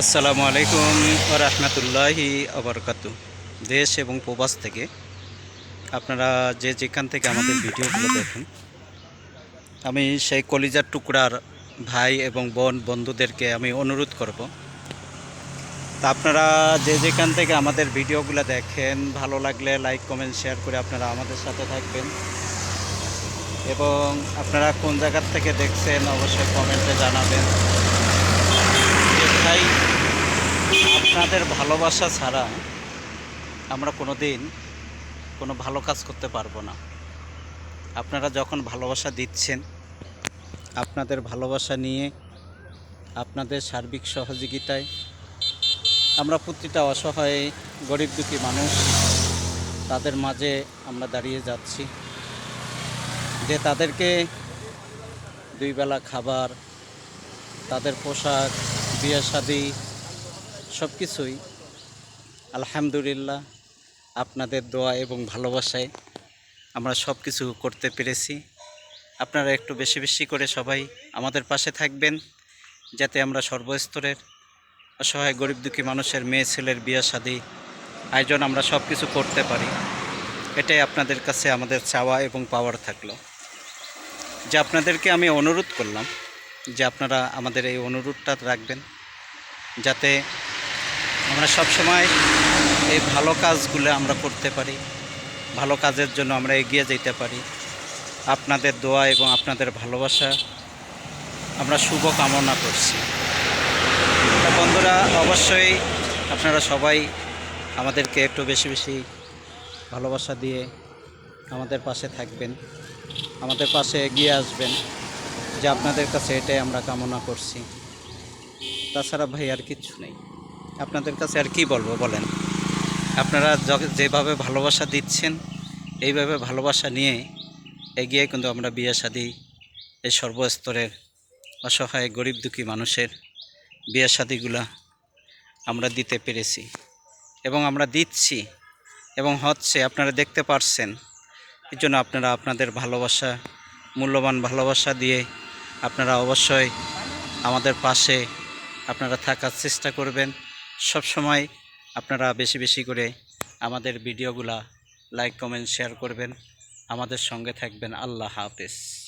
আসসালামু আলাইকুম রহমতুল্লাহি আবরকাত দেশ এবং প্রবাস থেকে আপনারা যে যেখান থেকে আমাদের ভিডিওগুলো দেখেন, আমি সেই কলিজার টুকরার ভাই এবং বোন বন্ধুদেরকে আমি অনুরোধ করব। তা আপনারা যে যেখান থেকে আমাদের ভিডিওগুলো দেখেন, ভালো লাগলে লাইক, কমেন্ট, শেয়ার করে আপনারা আমাদের সাথে থাকবেন। এবং আপনারা কোন জায়গার থেকে দেখছেন, অবশ্যই কমেন্টে জানাবেন যে ভাই আপনাদের ভালোবাসা ছাড়া আমরা কোনো দিন কোনো ভালো কাজ করতে পারব না। আপনারা যখন ভালোবাসা দিচ্ছেন, আপনাদের ভালোবাসা নিয়ে, আপনাদের সার্বিক সহযোগিতায় আমরা প্রতিটা অসহায়, গরিব দুঃখী মানুষ তাদের মাঝে আমরা দাঁড়িয়ে যাচ্ছি। যে তাদেরকে দুই বেলা খাবার, তাদের পোশাক বিয়ে শাদি সব কিছুই আলহামদুলিল্লাহ, আপনাদের দোয়া এবং ভালোবাসায় আমরা সব কিছু করতে পেরেছি। আপনারা একটু বেশি বেশি করে সবাই আমাদের পাশে থাকবেন, যাতে আমরা সর্বস্তরের অসহায় গরিব দুঃখী মানুষের মেয়ে ছেলের বিয়ে শাদি আয়োজন আমরা সব কিছু করতে পারি। এটাই আপনাদের কাছে আমাদের চাওয়া এবং পাওয়ার থাকল। যে আপনাদেরকে আমি অনুরোধ করলাম যে আপনারা আমাদের এই অনুরোধটা রাখবেন, যাতে আমরা সব সময় এই ভালো কাজগুলো আমরা করতে পারি। ভালো কাজের জন্য আমরা এগিয়ে যেতে পারি। আপনাদের দোয়া এবং আপনাদের ভালোবাসা আমরা শুভ কামনা করছি বন্ধুরা, অবশ্যই আপনারা সবাই আমাদেরকে একটু বেশি বেশি ভালোবাসা দিয়ে আমাদের পাশে থাকবেন। আমাদের পাশে এগিয়ে আসবেন যে আপনাদের কাছে এটাই আমরা কামনা করছি। তাছাড়া ভাই আর কিচ্ছু নেই। আপনাদের কাছে আর কি বলব বলেন? আপনারা যেভাবে ভালোবাসা দিচ্ছেন, এইভাবে ভালোবাসা নিয়ে এগিয়ে কিন্তু আমরা বিয়ে শাদি এই সর্বস্তরের অসহায়, গরিব দুঃখী মানুষের বিয়ে শাদিগুলা আমরা দিতে পেরেছি। এবং আমরা দিচ্ছি এবং হচ্ছে আপনারা দেখতে পারছেন এই জন্য আপনারা আপনাদের ভালোবাসা, মূল্যবান ভালোবাসা দিয়ে আপনারা অবশ্যই আমাদের পাশে আপনারা থাকার চেষ্টা করবেন। সব সময় আপনারা বেশি বেশি করে আমাদের ভিডিওগুলা লাইক, কমেন্ট, শেয়ার করবেন। আমাদের সঙ্গে থাকবেন। আল্লাহ হাফেজ।